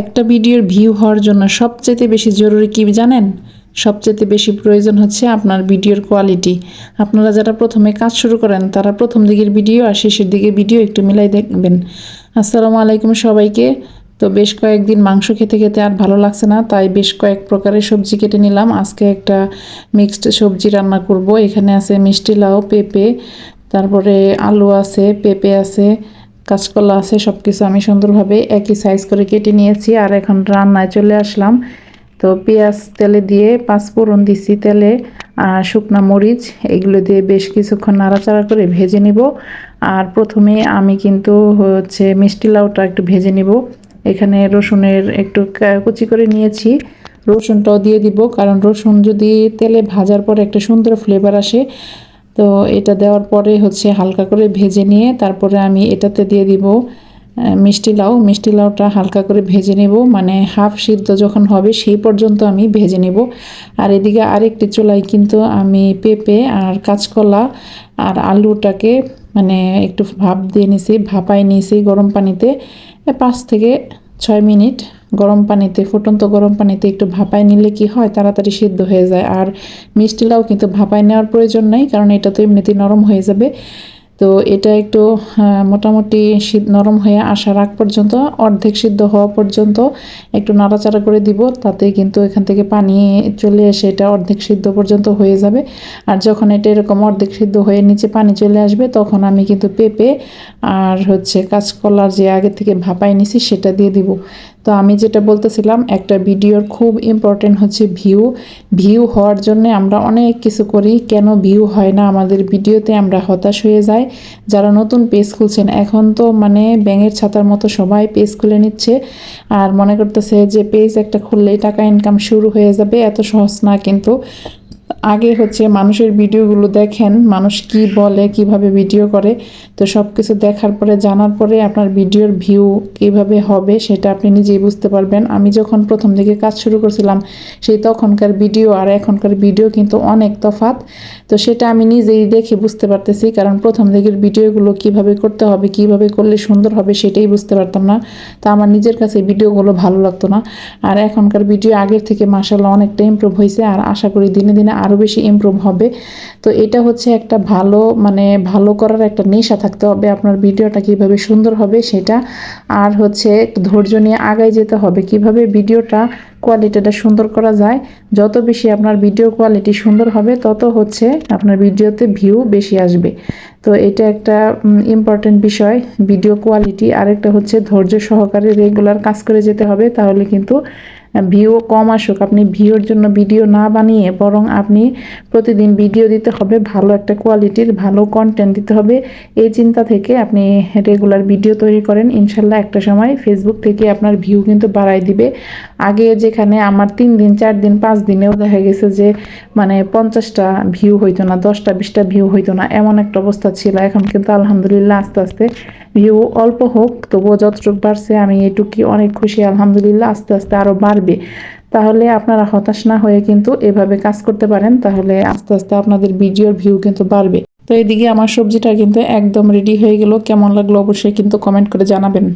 একটা ভিডিওর ভিউ হওয়ার জন্য সবচেয়ে বেশি জরুরি কি জানেন? সবচেয়ে বেশি প্রয়োজন হচ্ছে আপনার ভিডিওর কোয়ালিটি। আপনারা যারা প্রথমে কাজ শুরু করেন, তারা প্রথম দিকের ভিডিও আর শেষের দিকের ভিডিও একটু মিলাই দেখবেন। আসসালামু আলাইকুম সবাইকে। তো বেশ কয়েকদিন মাংস খেতে খেতে আর ভালো লাগছে না, তাই বেশ কয়েক প্রকারের সবজি কেটে নিলাম। আজকে একটা মিক্সড সবজি রান্না করব। এখানে আছে মিষ্টি লাউ, পেঁপে, তারপরে আলু আছে, পেঁপে আছে কাঁচকলা আছে সব কিছু আমি সুন্দরভাবে একই সাইজ করে কেটে নিয়েছি আর এখন রান্নায় চলে আসলাম। তো পেঁয়াজ তেলে দিয়ে পাঁচফোড়ন দিছি তেলে, আর শুকনো মরিচ, এগুলো দিয়ে বেশ কিছুক্ষণ নাড়াচাড়া করে ভেজে নিব। আর প্রথমে আমি কিন্তু হচ্ছে মিষ্টি লাউটা একটু ভেজে নিব। এখানে রসুনের একটু কুচি করে নিয়েছি। রসুনটাও দিয়ে দিব, কারণ রসুন যদি তেলে ভাজার পর একটা সুন্দর ফ্লেভার আসে তো এটা দেওয়ার পরে হচ্ছে হালকা করে ভেজে নিয়ে তারপরে আমি এটাতে দিয়ে দিব মিষ্টি লাউ। মিষ্টি লাউটা হালকা করে ভেজে নেব মানে হাফ সিদ্ধ যখন হবে সেই পর্যন্ত আমি ভেজে নেব। আর এদিকে আরেকটি চুলায় কিন্তু আমি পেঁপে আর কাঁচকলা আর আলুটাকে মানে একটু ভাপ দিয়ে নিছি ভাপাই নিয়েছি গরম পানিতে পাঁচ থেকে ছয় মিনিট। গরম পানিতে, ফুটন্ত গরম পানিতে একটু ভাপায় নিলে কি হয়? তাড়াতাড়ি সিদ্ধ হয়ে যায়। আর মিষ্টি লাউ কিন্তু ভাপায় নেওয়ার প্রয়োজন নাই, কারণ এটা তো এমনিতেই নরম হয়ে যাবে। তো এটা একটু মোটামুটি সিদ্ধ নরম হয়ে আসার আগ পর্যন্ত, অর্ধেক সিদ্ধ হওয়া পর্যন্ত একটু নাড়াচাড়া করে দিব, তাতে কিন্তু এখান থেকে পানি চলে এসে এটা অর্ধেক সিদ্ধ পর্যন্ত হয়ে যাবে। আর যখন এটা এরকম অর্ধেক সিদ্ধ হয়ে নিচে পানি চলে আসবে, তখন আমি কিন্তু পেঁপে আর হচ্ছে কাঁচকলার যে আগে থেকে ভাপাই নিছি, সেটা দিয়ে দিব। তো আমি যেটা বলতেছিলাম, একটা ভিডিওর খুব ইম্পর্টেন্ট হচ্ছে ভিউ ভিউ হওয়ার জন্য আমরা অনেক কিছু করি, কেন ভিউ হয় না আমাদের ভিডিওতে আমরা হতাশ হয়ে যাই। যারা নতুন পেজ খুলছেন, এখন তো মানে ব্যাঙের ছাতার মতো সবাই পেজ খুলে নিচ্ছে। আর মনে করতেছে যে পেজ একটা খুললেই টাকা ইনকাম শুরু হয়ে যাবে, এত সহজ না কিন্তু। আগে হচ্ছে মানুষের ভিডিওগুলো দেখেন, মানুষ কি বলে, কীভাবে ভিডিও করে, তো সব কিছু দেখার পরে, জানার পরে আপনার ভিডিওর ভিউ কীভাবে হবে সেটা আপনি নিজেই বুঝতে পারবেন। আমি যখন প্রথম দিকে কাজ শুরু করছিলাম, সেই তখনকার ভিডিও আর এখনকার ভিডিও কিন্তু অনেক তফাত তো সেটা আমি নিজেই দেখে বুঝতে পারতেছি, কারণ প্রথম দিকের ভিডিওগুলো কীভাবে করতে হবে, কীভাবে করলে সুন্দর হবে সেটাই বুঝতে পারতাম না। তা আমার নিজের কাছে ভিডিওগুলো ভালো লাগতো না। আর এখনকার ভিডিও আগের থেকে মাসাল্লাহ অনেকটা ইমপ্রুভ হয়েছে আর আশা করি দিনে দিনে আরও বেশি ইম্প্রুভ হবে। তো এটা হচ্ছে একটা ভালো মানে ভালো করার একটা নেশা থাকতে হবে আপনার ভিডিওটা কীভাবে সুন্দর হবে সেটা। আর হচ্ছে ধৈর্য নিয়ে আগায় যেতে হবে। কীভাবে ভিডিওটা কোয়ালিটিটা সুন্দর করা যায়। যত বেশি আপনার ভিডিও কোয়ালিটি সুন্দর হবে, তত হচ্ছে আপনার ভিডিওতে ভিউ বেশি আসবে। তো এটা একটা ইম্পর্টেন্ট বিষয়। ভিডিও কোয়ালিটি আরেকটা হচ্ছে ধৈর্য সহকারে রেগুলার কাজ করে যেতে হবে, তাহলে কিন্তু ভিউ কম আসুক। আপনি ভিউর জন্য ভিডিও না বানিয়ে বরং আপনি প্রতিদিন ভিডিও দিতে হবে, ভালো একটা কোয়ালিটির ভালো কন্টেন্ট দিতে হবে। এই চিন্তা থেকে আপনি রেগুলার ভিডিও তৈরি করেন। ইনশাল্লাহ একটা সময় ফেসবুক থেকে আপনার ভিউ কিন্তু বাড়াই দিবে। আগে যেখানে আমার তিন দিন, চার দিন, পাঁচ দিনেও দেখা গেছে যে মানে পঞ্চাশটা ভিউ হইতো না, দশটা, বিশটা ভিউ হইতো না, এমন একটা অবস্থা ছিল। এখন কিন্তু আলহামদুলিল্লাহ আস্তে আস্তে ভিউ অল্প হোক, তবুও যতটুকু বাড়ছে আমি এটুকুই অনেক খুশি, আলহামদুলিল্লাহ আস্তে আস্তে আরও বাড়বে। তাহলে আপনারা হতাশ না হয়ে কিন্তু এভাবে কাজ করতে পারেন, তাহলে আস্তে আস্তে আপনাদের ভিডিওর ভিউ কিন্তু বাড়বে। তো এদিকে আমার সবজিটা কিন্তু একদম রেডি হয়ে গেল, কেমন লাগল অবশ্যই কিন্তু কমেন্ট করে জানাবেন।